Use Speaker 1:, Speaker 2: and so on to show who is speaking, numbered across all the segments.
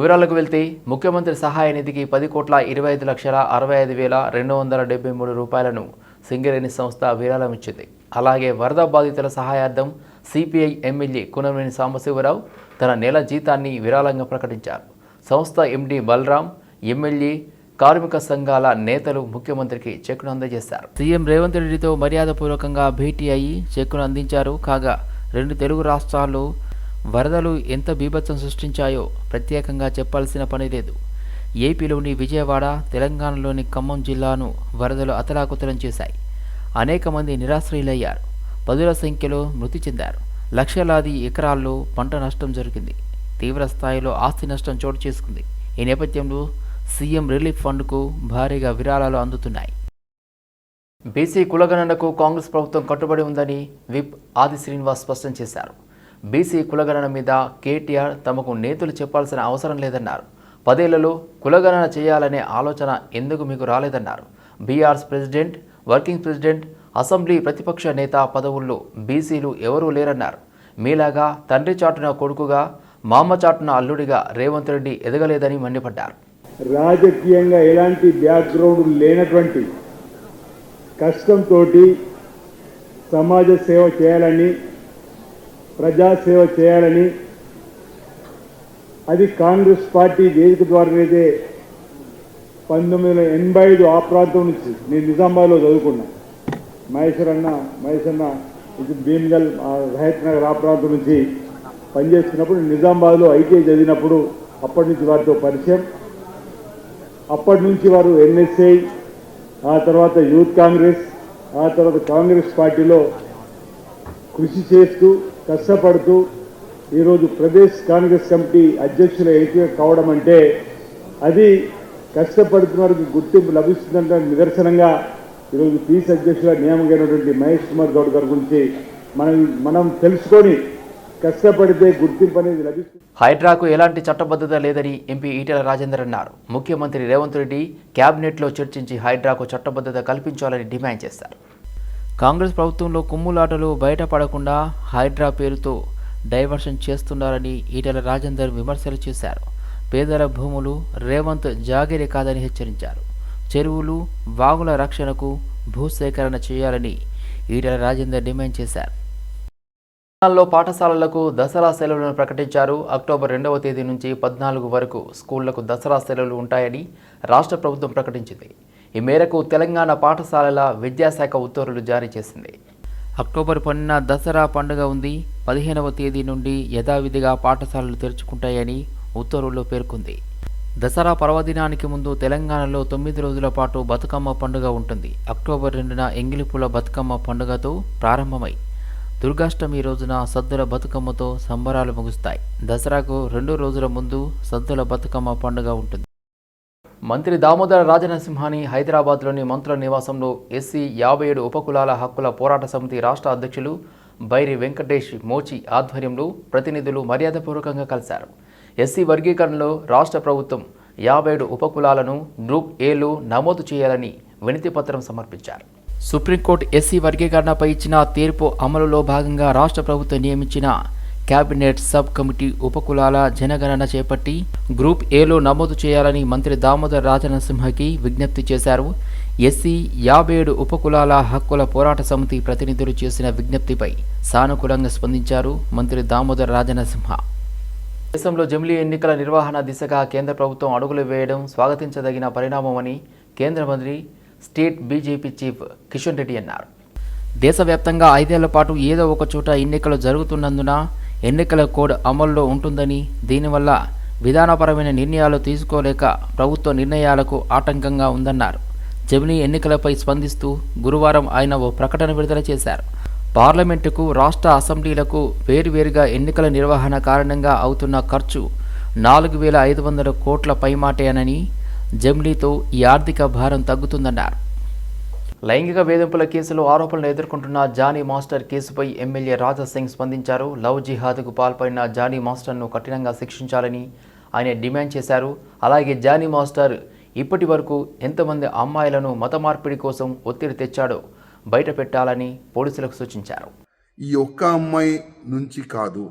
Speaker 1: వివరాలకు వెళ్తే ముఖ్యమంత్రి సహాయ నిధికి పది కోట్ల ఇరవై ఐదు లక్షల అరవై ఐదు వేల రెండు వందల డెబ్బై మూడు రూపాయలను సింగరేణి సంస్థ విరాళం ఇచ్చింది. అలాగే వరద బాధితుల సహాయార్థం సిపిఐ ఎమ్మెల్యే కునమనేని సాంబశివరావు తన నెల జీతాన్ని విరాళంగా ప్రకటించారు. సంస్థ ఎండి బలరాం ఎమ్మెల్యే కార్మిక సంఘాల నేతలు ముఖ్యమంత్రికి చెక్కును అందజేశారు. సీఎం రేవంత్ రెడ్డితో మర్యాదపూర్వకంగా భేటీ అయ్యి చెక్కును అందించారు. కాగా రెండు తెలుగు రాష్ట్రాల్లో వరదలు ఎంత బీభత్సం సృష్టించాయో ప్రత్యేకంగా చెప్పాల్సిన పని లేదు. ఏపీలోని విజయవాడ తెలంగాణలోని ఖమ్మం జిల్లాను వరదలు అతలాకుతలం చేశాయి. అనేక మంది నిరాశ్రయులయ్యారు. పదుల సంఖ్యలో మృతి చెందారు. లక్షలాది ఎకరాల్లో పంట నష్టం జరిగింది. తీవ్ర స్థాయిలో ఆస్తి నష్టం చోటు చేసుకుంది. ఈ నేపథ్యంలో సీఎం రిలీఫ్ ఫండ్కు భారీగా విరాళాలు అందుతున్నాయి. బీసీ కులగణనకు కాంగ్రెస్ ప్రభుత్వం కట్టుబడి ఉందని విప్ ఆది శ్రీనివాస్ స్పష్టం చేశారు. బీసీ కులగణన మీద కేటీఆర్ తమకు నేతలు చెప్పాల్సిన అవసరం లేదన్నారు. పదేళ్ళలో కులగణన చేయాలనే ఆలోచన ఎందుకు మీకు రాలేదన్నారు. BRS president working president assembly ప్రతిపక్ష నేత పదవుల్లో బీసీలు ఎవరూ లేరన్నారు. మీలాగా తండ్రి చాటున కొడుకుగా మామ చాటున అల్లుడిగా రేవంత్ రెడ్డి ఎదగలేదని మండిపడ్డారు.
Speaker 2: రాజకీయంగా ఎలాంటి బ్యాక్గ్రౌండ్ లేనటువంటి కష్టంతో సమాజ సేవ చేయాలని ప్రజాసేవ చేయాలని అది కాంగ్రెస్ పార్టీ వేదిక ద్వారానైతే పంతొమ్మిది వందల ఎనభై ఐదు ఆ ప్రాంతం నుంచి నేను నిజామాబాద్లో చదువుకున్నా. మహేశ్వర్ అన్న మహేశ్వర్ అన్న ఇది భీమ్గల్ రహత్ నగర్ ఆ ప్రాంతం నుంచి పనిచేస్తున్నప్పుడు నిజామాబాద్లో ఐటీఐ చదివినప్పుడు అప్పటి నుంచి వారితో పరిచయం. అప్పటి నుంచి వారు ఎన్ఎస్ఐ ఆ తర్వాత యూత్ కాంగ్రెస్ ఆ తర్వాత కాంగ్రెస్ పార్టీలో కృషి చేస్తూ కష్టపడుతూ ఈరోజు ప్రదేశ్ కాంగ్రెస్ కమిటీ అధ్యక్షుల ఎంపిక కావడం అంటే అది కష్టపడుతున్న వారికి గుర్తింపు లభిస్తుందంటే నిదర్శనంగా ఈరోజు పీస్ అధ్యక్షుల నియామకమైనటువంటి మహేష్ కుమార్ గౌడ్ గారి గురించి మనం మనం తెలుసుకొని కష్టపడితే గుర్తింపు అనేది లభిస్తుంది.
Speaker 1: హైడ్రాకు ఎలాంటి చట్టబద్ధత లేదని ఎంపీ ఈటెల రాజేందర్ అన్నారు. ముఖ్యమంత్రి రేవంత్ రెడ్డి క్యాబినెట్లో చర్చించి హైడ్రాకు చట్టబద్ధత కల్పించాలని డిమాండ్ చేశారు. కాంగ్రెస్ ప్రభుత్వంలో కుమ్ములాటలు బయటపడకుండా హైడ్రా పేరుతో డైవర్షన్ చేస్తున్నారని ఈటల రాజేందర్ విమర్శలు చేశారు. పేదల భూములు రేవంత్ జాగిరి కాదని హెచ్చరించారు. చెరువులు వాగుల రక్షణకు భూసేకరణ చేయాలని ఈటల రాజేందర్ డిమాండ్ చేశారు. తెలంగాణలో పాఠశాలలకు దసరా సెలవులను ప్రకటించారు. అక్టోబర్ రెండవ తేదీ నుంచి పద్నాలుగు వరకు స్కూళ్ళకు దసరా సెలవులు ఉంటాయని రాష్ట్ర ప్రభుత్వం ప్రకటించింది. ఈ మేరకు తెలంగాణ పాఠశాలల విద్యాశాఖ ఉత్తర్వులు జారీ చేసింది. అక్టోబర్ పన్నెండున దసరా పండుగ ఉంది. పదిహేనవ తేదీ నుండి యథావిధిగా పాఠశాలలు తెరుచుకుంటాయని ఉత్తర్వుల్లో పేర్కొంది. దసరా పర్వదినానికి ముందు తెలంగాణలో తొమ్మిది రోజుల పాటు బతుకమ్మ పండుగ ఉంటుంది. అక్టోబర్ రెండున ఎంగిలిపుల బతుకమ్మ పండుగతో ప్రారంభమై దుర్గాష్టమి రోజున సద్దుల బతుకమ్మతో సంబరాలు ముగుస్తాయి. దసరాకు రెండు రోజుల ముందు సద్దుల బతుకమ్మ పండుగ ఉంటుంది. మంత్రి దామోదర రాజనరసింహాని హైదరాబాద్లోని మంత్రుల నివాసంలో ఎస్సీ యాభై ఏడు ఉపకులాల హక్కుల పోరాట సమితి రాష్ట్ర అధ్యక్షులు బైరి వెంకటేష్ మోచి ఆధ్వర్యంలో ప్రతినిధులు మర్యాదపూర్వకంగా కలిశారు. ఎస్సీ వర్గీకరణలో రాష్ట్ర ప్రభుత్వం యాభై ఏడు ఉపకులాలను గ్రూప్ ఏలో నమోదు చేయాలని వినతి పత్రం సమర్పించారు. సుప్రీంకోర్టు ఎస్సీ వర్గీకరణపై ఇచ్చిన తీర్పు అమలులో భాగంగా రాష్ట్ర ప్రభుత్వం నియమించిన కేబినెట్ సబ్ కమిటీ ఉపకులాల జనగణన చేపట్టి గ్రూప్ ఏలో నమోదు చేయాలని మంత్రి దామోదర్ రాజనసింహకి విజ్ఞప్తి చేశారు. ఎస్సీ యాభై ఏడు ఉపకులాల హక్కుల పోరాట సమితి ప్రతినిధులు చేసిన విజ్ఞప్తిపై సానుకూలంగా స్పందించారు మంత్రి దామోదర్ రాజనసింహ దేశంలో జమిలీ ఎన్నికల నిర్వహణ దిశగా కేంద్ర ప్రభుత్వం అడుగులు వేయడం స్వాగతించదగిన పరిణామమని కేంద్ర మంత్రి state BJP chief Kishan Reddy అన్నారు. దేశవ్యాప్తంగా ఐదేళ్ళ పాటు ఏదో ఒక చోట ఎన్నికలు జరుగుతున్నందున ఎన్నికల కోడ్ అమల్లో ఉంటుందని దీనివల్ల విధానపరమైన నిర్ణయాలు తీసుకోలేక ప్రభుత్వ నిర్ణయాలకు ఆటంకంగా ఉందన్నారు. జమినీ ఎన్నికలపై స్పందిస్తూ గురువారం ఆయన ఓ ప్రకటన విడుదల చేశారు. పార్లమెంటుకు రాష్ట్ర అసెంబ్లీలకు వేరువేరుగా ఎన్నికల నిర్వహణ కారణంగా అవుతున్న ఖర్చు నాలుగు వేల ఐదు వందల కోట్ల పైమాటేనని జమ్లీతో ఈ ఆర్థిక భారం తగ్గుతుందన్నారు. లైంగిక వేధింపుల కేసులో ఆరోపణలు ఎదుర్కొంటున్న జానీ మాస్టర్ కేసుపై ఎమ్మెల్యే రాజా సింగ్ స్పందించారు. లవ్ జిహాద్కు పాల్పడిన జానీ మాస్టర్ను కఠినంగా శిక్షించాలని ఆయన డిమాండ్ చేశారు. అలాగే జానీ మాస్టర్ ఇప్పటి వరకు ఎంతమంది అమ్మాయిలను మత మార్పిడి కోసం ఒత్తిడి తెచ్చాడో బయట పెట్టాలని పోలీసులకు సూచించారు.
Speaker 3: ఈ ఒక్క అమ్మాయి నుంచి కాదు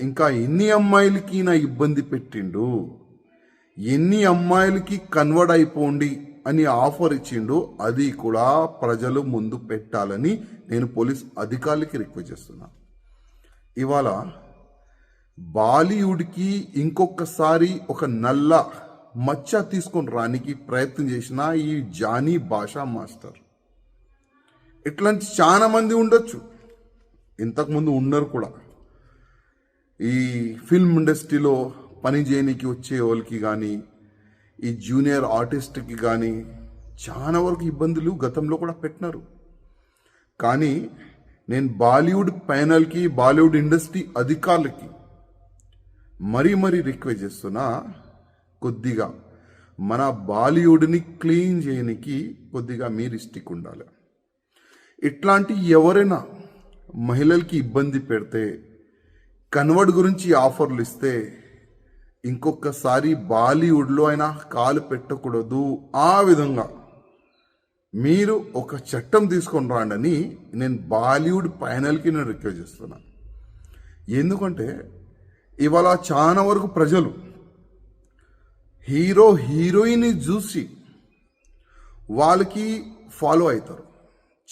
Speaker 3: ఇంకా ఎన్ని అమ్మాయిలకి నా ఇబ్బంది పెట్టిండు? ఎన్ని అమ్మాయిలకి కన్వర్ట్ అయిపోండి? అని ఆఫర్ ఇచ్చిండు అది కూడా ప్రజలు ముందు పెట్టాలని నేను పోలీస్ అధికారులకి రిక్వెస్ట్ చేస్తున్నా. ఇవాళ బాలీవుడ్కి ఇంకొకసారి ఒక నల్ల మచ్చ తీసుకొని రానికి ప్రయత్నం చేసిన ఈ జానీ భాషా మాస్టర్. ఇట్లాంటి చాలా మంది ఉండొచ్చు. ఇంతకుముందు ఉన్నారు కూడా. ఈ ఫిల్మ్ ఇండస్ట్రీలో పని చేయనీకి వచ్చే వాళ్ళకి కానీ ఈ జూనియర్ ఆర్టిస్ట్కి కానీ చాలా వరకు ఇబ్బందులు గతంలో కూడా పెట్టినారు. కానీ నేను బాలీవుడ్ ప్యానల్కి బాలీవుడ్ ఇండస్ట్రీ అధికారులకి మరీ మరీ రిక్వెస్ట్ చేస్తున్నా కొద్దిగా మన బాలీవుడ్ని క్లీన్ చేయనికి కొద్దిగా మీరు ఇష్టిక్ ఉండాలి. ఇట్లాంటి ఎవరైనా మహిళలకి ఇబ్బంది పెడితే కన్వర్ట్ గురించి ఆఫర్లు ఇస్తే ఇంకొకసారి బాలీవుడ్లో అయినా కాలు పెట్టకూడదు ఆ విధంగా. మీరు ఒక చట్టం తీసుకొని రాండని నేను బాలీవుడ్ ఫైనల్కి నేను రిక్వెస్ట్ చేస్తున్నా. ఎందుకంటే ఇవాళ చాలా వరకు ప్రజలు హీరో హీరోయిన్ని చూసి వాళ్ళకి ఫాలో అవుతారు.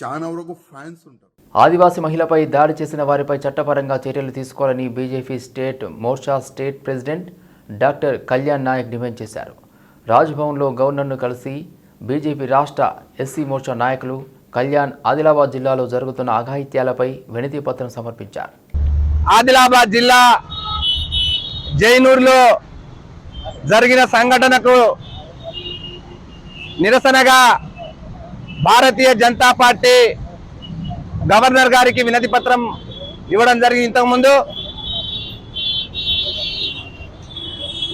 Speaker 3: చాలా వరకు ఫ్యాన్స్ ఉంటారు.
Speaker 1: ఆదివాసీ మహిళపై దాడి చేసిన వారిపై చట్టపరంగా చర్యలు తీసుకోవాలని BJP state Morcha state president doctor Kalyan Naik demand చేశారు. రాజ్భవన్లో గవర్నర్ను కలిసి బీజేపీ రాష్ట్ర ఎస్సీ మోర్చా నాయకులు కళ్యాణ్ ఆదిలాబాద్ జిల్లాలో జరుగుతున్న అఘాయిత్యాలపై వినతి పత్రం సమర్పించారు.
Speaker 4: ఆదిలాబాద్ జిల్లా జైనూరులో జరిగిన సంఘటనకు నిరసనగా భారతీయ జనతా పార్టీ గవర్నర్ గారికి వినతి పత్రం ఇవ్వడం జరిగింది. ఇంతకుముందు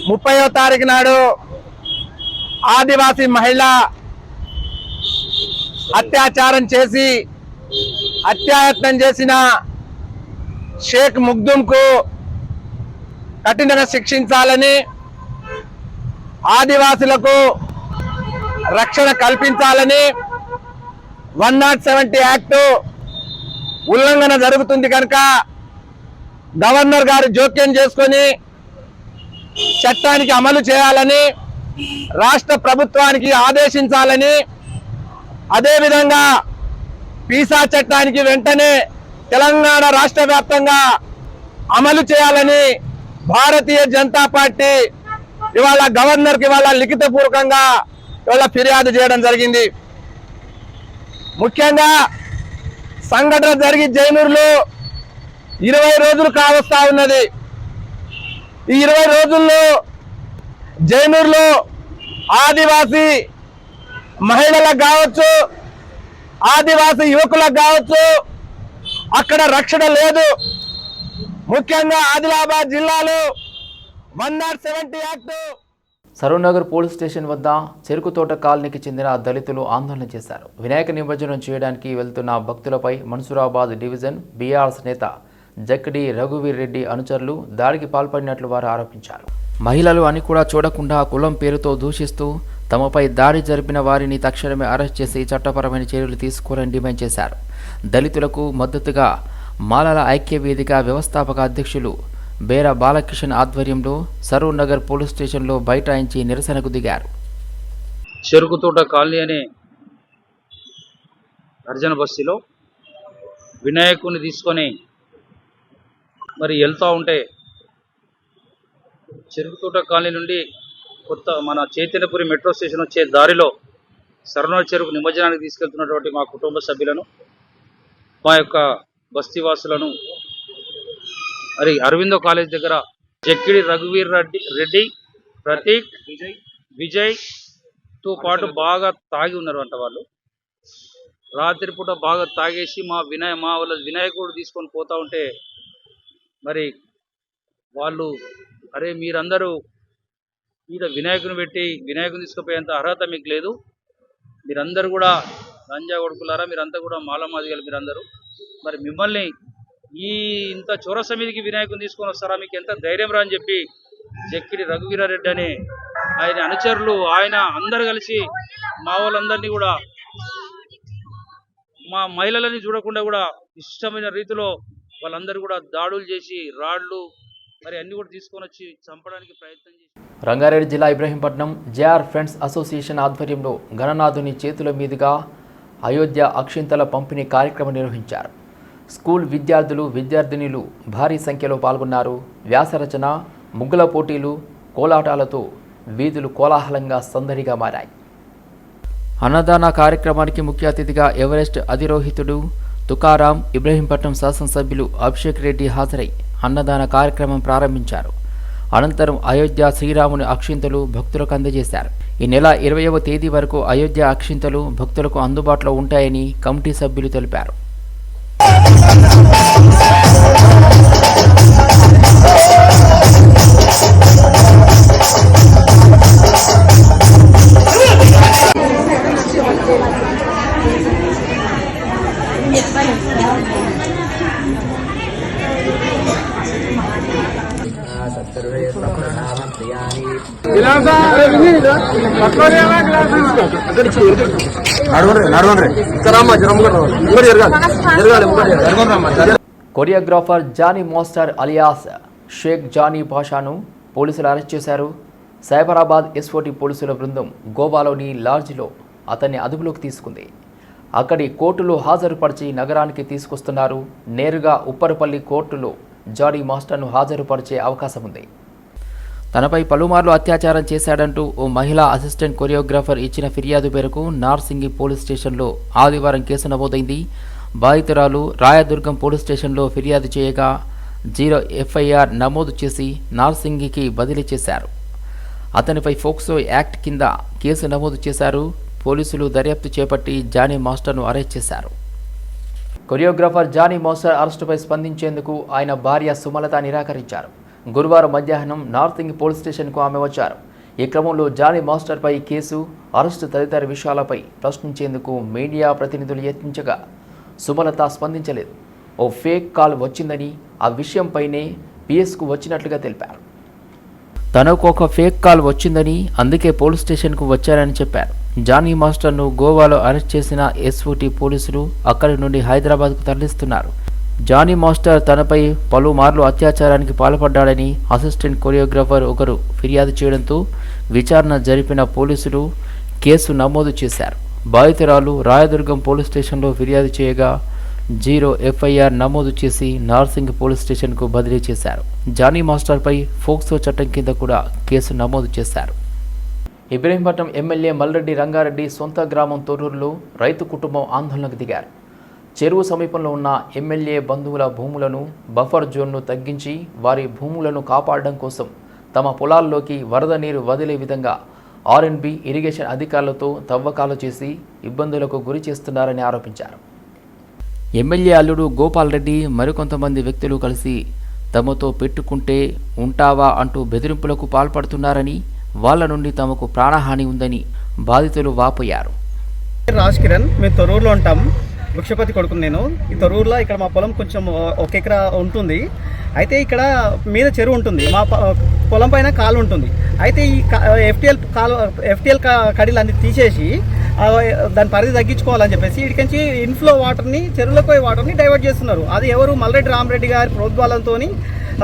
Speaker 4: ముప్పయో తారీఖు నాడు ఆదివాసీ మహిళ అత్యాచారం చేసి అత్యాయత్నం చేసిన షేక్ ముగ్దుంకు కఠినంగా శిక్షించాలని ఆదివాసులకు రక్షణ కల్పించాలని వన్ నాట్ సెవెంటీ యాక్ట్ ఉల్లంఘన జరుగుతుంది కనుక గవర్నర్ గారు జోక్యం చేసుకొని చట్టానికి అమలు చేయాలని రాష్ట్ర ప్రభుత్వానికి ఆదేశించాలని అదేవిధంగా పీసా చట్టానికి వెంటనే తెలంగాణ రాష్ట్ర వ్యాప్తంగా అమలు చేయాలని భారతీయ జనతా పార్టీ ఇవాళ గవర్నర్కి ఇవాళ లిఖితపూర్వకంగా ఇవాళ ఫిర్యాదు చేయడం జరిగింది. ముఖ్యంగా సంఘటన జరిగి జైనూరులో ఇరవై రోజులు కావస్తా ఉన్నది. ఈ ఇరవై రోజుల్లో జైనూరులో ఆదివాసీ మహిళలకు కావచ్చు ఆదివాసీ యువకులకు కావచ్చు అక్కడ రక్షణ లేదు. ముఖ్యంగా ఆదిలాబాద్ జిల్లాలో one not seventy act
Speaker 1: Saroornagar police station వద్ద చెరుకు తోట కాలనీకి చెందిన దళితులు ఆందోళన చేశారు. వినాయక నిమజ్జనం చేయడానికి వెళ్తున్న భక్తులపై మన్సూరాబాద్ డివిజన్ బీఆర్ఎస్ నేత జక్కడి రఘువీర్ రెడ్డి అనుచరులు దాడికి పాల్పడినట్లు వారు ఆరోపించారు. మహిళలు అని కూడా చూడకుండా కులం పేరుతో దూషిస్తూ తమపై దాడి జరిపిన వారిని తక్షణమే అరెస్ట్ చేసి చట్టపరమైన చర్యలు తీసుకోవాలని డిమాండ్ చేశారు. దళితులకు మద్దతుగా మాలల ఐక్య వేదిక వ్యవస్థాపక అధ్యక్షులు బేర బాలకిషన్ ఆధ్వర్యంలో సరూర్ నగర్ పోలీస్ స్టేషన్లో బైఠాయించి నిరసనకు దిగారు.
Speaker 5: చెరుకు తోట కాలనీ అనే హర్జన బస్తీలో వినాయకుని తీసుకొని మరి వెళ్తూ ఉంటే చెరుకుతోట కాలనీ నుండి కొత్త మన చైతన్యపురి మెట్రో స్టేషన్ వచ్చే దారిలో సరణ చెరుకు నిమజ్జనానికి తీసుకెళ్తున్నటువంటి మా కుటుంబ సభ్యులను మా యొక్క బస్తీవాసులను మరి అరవిందో కాలేజ్ దగ్గర జక్కిడి రఘువీర్ రెడ్డి రెడ్డి ప్రతీక్ విజయ్ విజయ్తో పాటు బాగా తాగి ఉన్నారు అంట వాళ్ళు. రాత్రిపూట బాగా తాగేసి మా వినాయ మా వాళ్ళ వినాయకుడు తీసుకొని పోతా ఉంటే మరి వాళ్ళు అరే మీరందరూ ఈడ వినాయకుని పెట్టి వినాయకుని తీసుకుపోయేంత అర్హత మీకు లేదు. మీరందరూ కూడా లంజా కొడుకులారా మీరంతా కూడా మాలమాదిగలు మీరందరూ. మరి మిమ్మల్ని ఈ ఇంత చౌరస మీదకి వినాయకుని తీసుకొని వస్తారా? మీకు ఎంత ధైర్యం రా అని చెప్పి జక్కిడి రఘువీరారెడ్డి అని ఆయన అనుచరులు ఆయన అందరు కలిసి మా వాళ్ళందరినీ కూడా మా మహిళలని చూడకుండా కూడా ఇష్టమైన రీతిలో వాళ్ళందరూ కూడా దాడులు చేసి రాళ్ళు మరి అన్ని కూడా తీసుకొని వచ్చి చంపడానికి ప్రయత్నం చేసి
Speaker 1: రంగారెడ్డి జిల్లా ఇబ్రహీంపట్నం జేఆర్ ఫ్రెండ్స్ అసోసియేషన్ ఆధ్వర్యంలో గణనాథుని చేతుల మీదుగా అయోధ్య అక్షింతల పంపిణీ కార్యక్రమం నిర్వహించారు. స్కూల్ విద్యార్థులు విద్యార్థినిలు భారీ సంఖ్యలో పాల్గొన్నారు. వ్యాసరచన ముగ్గుల పోటీలు కోలాటాలతో వీధులు కోలాహలంగా సందడిగా మారాయి. అన్నదాన కార్యక్రమానికి ముఖ్య అతిథిగా ఎవరెస్ట్ అధిరోహితుడు తుకారాం ఇబ్రహీంపట్నం శాసనసభ్యులు అభిషేక్ రెడ్డి హాజరై అన్నదాన కార్యక్రమం ప్రారంభించారు. అనంతరం అయోధ్య శ్రీరాముని అక్షింతలు భక్తులకు అందజేశారు. ఈ నెల ఇరవయవ తేదీ వరకు అయోధ్య అక్షింతలు భక్తులకు అందుబాటులో ఉంటాయని కమిటీ సభ్యులు తెలిపారు. Choreographer Jani master alias Shaik Jani భాషాను పోలీసులు అరెస్ట్ చేశారు. సైబరాబాద్ ఎస్ఓటి పోలీసుల బృందం గోవాలోని లాడ్జ్లో అతన్ని అదుపులోకి తీసుకుంది. అక్కడి కోర్టులో హాజరుపరిచి నగరానికి తీసుకొస్తున్నారు. నేరుగా ఉప్పరపల్లి కోర్టులో జాడీ మాస్టర్ను హాజరుపరిచే అవకాశం ఉంది తనపై పలుమార్లు అత్యాచారం చేశాడంటూ ఓ మహిళా అసిస్టెంట్ కొరియోగ్రాఫర్ ఇచ్చిన ఫిర్యాదు మేరకు నార్సింగి పోలీస్ స్టేషన్లో ఆదివారం కేసు నమోదైంది. బాధితురాలు రాయదుర్గం పోలీస్ స్టేషన్లో ఫిర్యాదు చేయగా జీరో ఎఫ్ఐఆర్ నమోదు చేసి నార్సింగికి బదిలీ చేశారు. అతనిపై ఫోక్సో యాక్ట్ కింద కేసు నమోదు చేశారు. పోలీసులు దర్యాప్తు చేపట్టి జానీ మాస్టర్ను అరెస్ట్ చేశారు. కొరియోగ్రాఫర్ జానీ మాస్టర్ అరెస్టుపై స్పందించేందుకు ఆయన భార్య సుమలత నిరాకరించారు. గురువారం మధ్యాహ్నం నార్తింగ్ పోలీస్ స్టేషన్కు ఆమె వచ్చారు. ఈ క్రమంలో జానీ మాస్టర్పై కేసు అరెస్టు తదితర విషయాలపై ప్రశ్నించేందుకు మీడియా ప్రతినిధులు యత్నించగా సుమలత స్పందించలేదు. ఓ ఫేక్ కాల్ వచ్చిందని ఆ విషయంపైనే పిఎస్కు వచ్చినట్లుగా తెలిపారు. తనకు ఒక ఫేక్ కాల్ వచ్చిందని అందుకే పోలీస్ స్టేషన్కు వచ్చారని చెప్పారు. జానీ మాస్టర్ను గోవాలో అరెస్ట్ చేసిన ఎస్ఓటీ పోలీసులు అక్కడి నుండి హైదరాబాద్కు తరలిస్తున్నారు. జానీ మాస్టర్ తనపై పలుమార్లు అత్యాచారానికి పాల్పడ్డాడని అసిస్టెంట్ కొరియోగ్రాఫర్ ఒకరు ఫిర్యాదు చేయడంతో విచారణ జరిపిన పోలీసులు కేసు నమోదు చేశారు. బాధితురాలు రాయదుర్గం పోలీస్ స్టేషన్లో ఫిర్యాదు చేయగా జీరో ఎఫ్ఐఆర్ నమోదు చేసి నార్సింగ్ పోలీస్ స్టేషన్కు బదిలీ చేశారు. జానీ మాస్టర్పై ఫోక్సో చట్టం కింద కూడా కేసు నమోదు చేశారు. ఇబ్రహీంపట్నం ఎమ్మెల్యే మల్రెడ్డి రంగారెడ్డి సొంత గ్రామం తొర్రూరులో రైతు కుటుంబం ఆందోళనకు దిగారు. చెరువు సమీపంలో ఉన్న ఎమ్మెల్యే బంధువుల భూములను బఫర్ జోన్ను తగ్గించి వారి భూములను కాపాడడం కోసం తమ పొలాల్లోకి వరద నీరు వదిలే విధంగా ఆర్ఎన్బి ఇరిగేషన్ అధికారులతో తవ్వకాలు చేసి ఇబ్బందులకు గురి చేస్తున్నారని ఆరోపించారు. ఎమ్మెల్యే అల్లుడు గోపాల్ రెడ్డి మరికొంతమంది వ్యక్తులు కలిసి తమతో పెట్టుకుంటే ఉంటావా అంటూ బెదిరింపులకు పాల్పడుతున్నారని వాళ్ళ నుండి తమకు ప్రాణహాని ఉందని బాధితులు వాపోయారు.
Speaker 6: రాజ్ కిరణ్ మేము తొరూరులో ఉంటాం. వృక్షపతి కొడుకుని నేను. ఈ తొరూరులో ఇక్కడ మా పొలం కొంచెం ఒక ఎకరా ఉంటుంది. అయితే ఇక్కడ మీద చెరువు ఉంటుంది. మా ప- పొలం పైన కాలు ఉంటుంది. అయితే ఈ ఎఫ్టిఎల్ కాలు ఎఫ్టిఎల్ కడీలు అన్ని తీసేసి దాని పరిధి తగ్గించుకోవాలని చెప్పేసి ఇక్కడి ఇన్ఫ్లో వాటర్ని చెరువులకు పోయే వాటర్ని డైవర్ట్ చేస్తున్నారు. అది ఎవరు? మల్లరెడ్డి రామరెడ్డి గారి ప్రోద్బలంతోని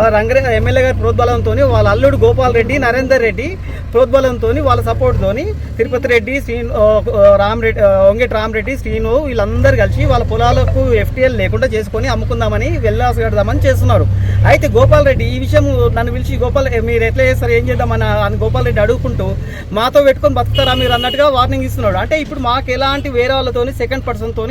Speaker 6: రంగరే ఎమ్మెల్యే గారి ప్రోద్బలంతో వాళ్ళ అల్లుడు గోపాల్ రెడ్డి నరేందర్ రెడ్డి ప్రోద్బలంతో వాళ్ళ సపోర్ట్తోని తిరుపతి రెడ్డి శ్రీను రామరెడ్డి వంగేటి రామరెడ్డి శ్రీను వీళ్ళందరూ కలిసి వాళ్ళ పొలాలకు ఎఫ్టీఎల్ లేకుండా చేసుకొని అమ్ముకుందామని వెళ్ళాసగడదామని చేస్తున్నారు. అయితే గోపాల్ రెడ్డి ఈ విషయం నన్ను పిలిచి గోపాల్ మీరు ఎట్లా చేస్తారు? ఏం చేద్దామని? అని గోపాల్ రెడ్డి అడుగుకుంటూ మాతో పెట్టుకొని బతుకుతారా? మీరు అన్నట్టుగా వార్నింగ్ ఇస్తున్నాడు. అంటే ఇప్పుడు మాకు ఎలాంటి వేరే వాళ్ళతో సెకండ్ పర్సన్తో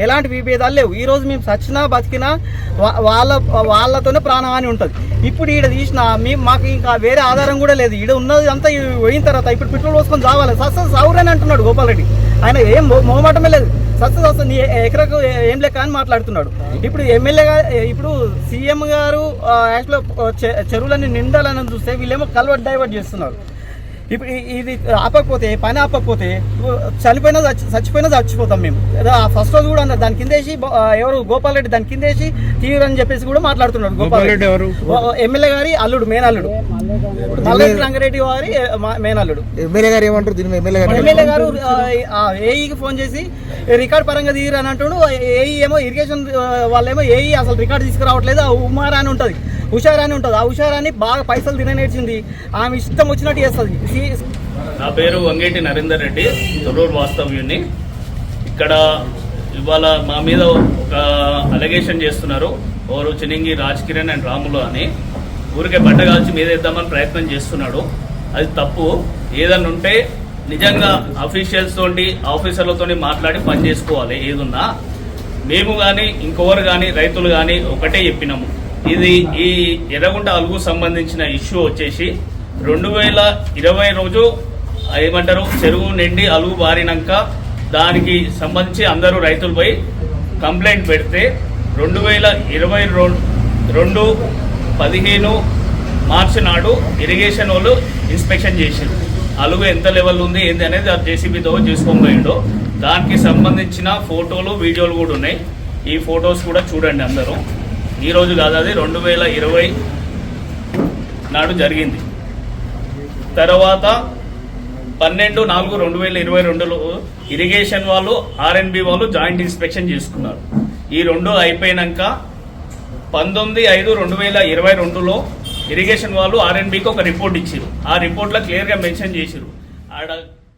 Speaker 6: ఎలాంటి విభేదాలు లేవు. ఈ రోజు మేము సచ్చినా బతికినా వా- వాళ్ళ వాళ్ళతోనే ప్రాణహాని ఉంటుంది. ఇప్పుడు ఈడ తీసిన మేము మాకు ఇంకా వేరే ఆధారం కూడా లేదు. ఈడ ఉన్నది అంతా పోయిన తర్వాత ఇప్పుడు పెట్రోల్ పోసుకొని చావాలి. సస్త సావురని అంటున్నాడు గోపాల్ రెడ్డి. ఆయన ఏం మొ- మొహమాటమే లేదు. సస్త సస్త నీ ఎకరకు ఏం లెక్క అని మాట్లాడుతున్నాడు. ఇప్పుడు ఎమ్మెల్యే ఇప్పుడు సీఎం గారు యాక్చువల్గా చెరువులన్నీ నిండాలని చూస్తే వీళ్ళేమో కల్వర్ట్ డైవర్ట్ చేస్తున్నారు. ఇప్పుడు ఇది ఆపకపోతే పని ఆపకపోతే చనిపోయినా చచ్చి- చచ్చిపోయినా చచ్చిపోతాం మేము. ఫస్ట్ రోజు కూడా అన్నారు దాని కిందేసి ఎవరు గోపాల్ రెడ్డి దాని కిందేసి తీవ్ర అని చెప్పేసి కూడా మాట్లాడుతున్నాడు గోపాల్ రెడ్డి. ఎవరు? ఎమ్మెల్యే గారి అల్లుడు మేన్ అల్లుడు. మల్రెడ్డి రంగారెడ్డి వారి మా- మేన్ అల్లుడు.
Speaker 7: ఎమ్మెల్యే గారు ఏమంటారు? దీని ఎమ్మెల్యే గారు
Speaker 6: ఎమ్మెల్యే గారు ఏఈకి ఫోన్ చేసి రికార్డ్ పరంగా దిగిరు అని అంటుండు. ఏఈ ఏమో ఇరిగేషన్ వాళ్ళేమో ఏఈ అసలు రికార్డ్ తీసుకురావట్లేదు. ఆ ఉమారా అని ఉంటుంది. హుషారాని ఉంటుంది. ఆ హుషారాని బాగా పైసలు తిననేర్చింది ఆమె ఇష్టం వచ్చినట్టు చేస్తుంది.
Speaker 8: నా పేరు వంగేటి నరేందర్ రెడ్డి తొర్రూరు వాస్తవ్యుని ఇక్కడ ఇవాళ మా మీద ఒక అలిగేషన్ చేస్తున్నారు. ఓరు చినింగి రాజ్ కిరణ్ అండ్ రాములు అని. ఊరికే బట్ట కాల్చి మీద ప్రయత్నం చేస్తున్నాడు. అది తప్పు. ఏదన్నా ఉంటే నిజంగా అఫీషియల్స్ తోటి ఆఫీసర్లతో మాట్లాడి పని చేసుకోవాలి. ఏదున్నా మేము కానీ ఇంకొకరు కానీ రైతులు కానీ ఒకటే చెప్పినాము. ఇది ఈ ఎర్రగుంట అలుగు సంబంధించిన ఇష్యూ వచ్చేసి రెండు వేల ఇరవై రోజు ఏమంటారు చెరువు నిండి అలుగు బారినాక దానికి సంబంధించి అందరూ రైతులు పోయి కంప్లైంట్ పెడితే రెండు వేల ఇరవై రెండు పదిహేను మార్చి నాడు ఇరిగేషన్ వాళ్ళు ఇన్స్పెక్షన్ చేసారు అలుగు ఎంత లెవెల్ ఉంది ఏంది అనేది ఆ జేసీబీతో చేసుకొని పోయిండు. దానికి సంబంధించిన ఫోటోలు వీడియోలు కూడా ఉన్నాయి. ఈ ఫొటోస్ కూడా చూడండి అందరూ. ఈ రోజు కాదు అది రెండు వేల ఇరవై నాడు జరిగింది. తర్వాత పన్నెండు నాలుగు రెండు వేల ఇరవై రెండులో ఇరిగేషన్ వాళ్ళు ఆర్ఎన్బి వాళ్ళు జాయింట్ ఇన్స్పెక్షన్ చేసుకున్నారు. ఈ రెండు అయిపోయినాక పంతొమ్మిది ఐదు రెండు వేల ఇరవై రెండులో ఇరిగేషన్ వాళ్ళు ఆర్ఎన్బికి ఒక రిపోర్ట్ ఇచ్చారు ఆ రిపోర్ట్లో క్లియర్గా మెన్షన్ చేశారు ఆడ